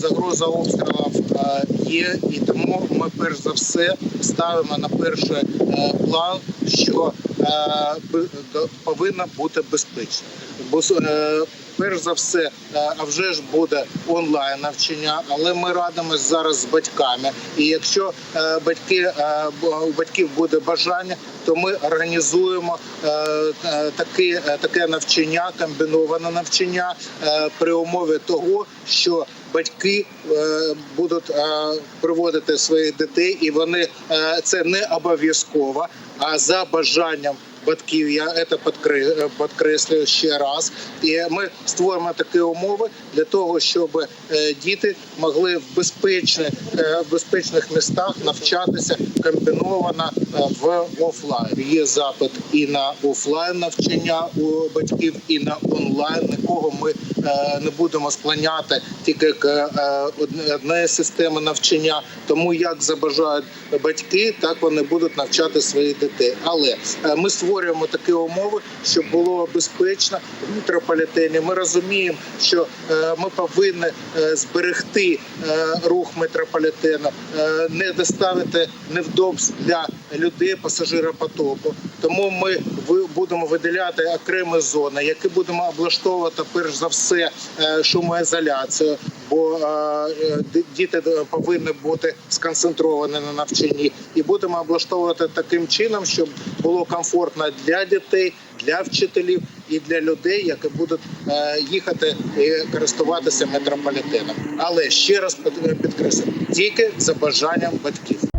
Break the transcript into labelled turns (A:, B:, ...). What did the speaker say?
A: Загроза обстрілів е, є, і тому ми перш за все ставимо на перший е, план, що е, до- бути безпечно. Бо перш за все, а вже ж буде онлайн навчання, але ми радимося зараз з батьками. І якщо батьки у батьків буде бажання, то ми організуємо таке, таке навчання, комбіноване навчання при умові того, що батьки е, будуть е, приводити своїх дітей, і вони е, це не обов'язково, а за бажанням. Батьків я це підкре- підкреслюю ще раз, і ми створимо такі умови для того, щоб е, діти могли в безпечних, е, безпечних містах навчатися комбіновано е, в офлайн. Є запит і на офлайн навчання у батьків, і на онлайн. Нікого ми не будемо склоняти тільки одне- системи навчання. Тому як забажають батьки, так вони будуть навчати своїх дітей. Але ми створюємо такі умови, щоб було безпечно в метрополітені. Ми розуміємо, що е, ми повинні е, зберегти е, рух метрополітену, не доставити невдобств для людей пасажиропотоку. Тому ми будемо виділяти окремі зони, які будемо облаштовувати перш за все шумоізоляцію, бо діти повинні бути сконцентровані на навчанні, і будемо облаштовувати таким чином, щоб було комфортно для дітей, для вчителів і для людей, які будуть е, їхати і користуватися метрополітеном. Але ще раз під- підкреслю, тільки за бажанням батьків.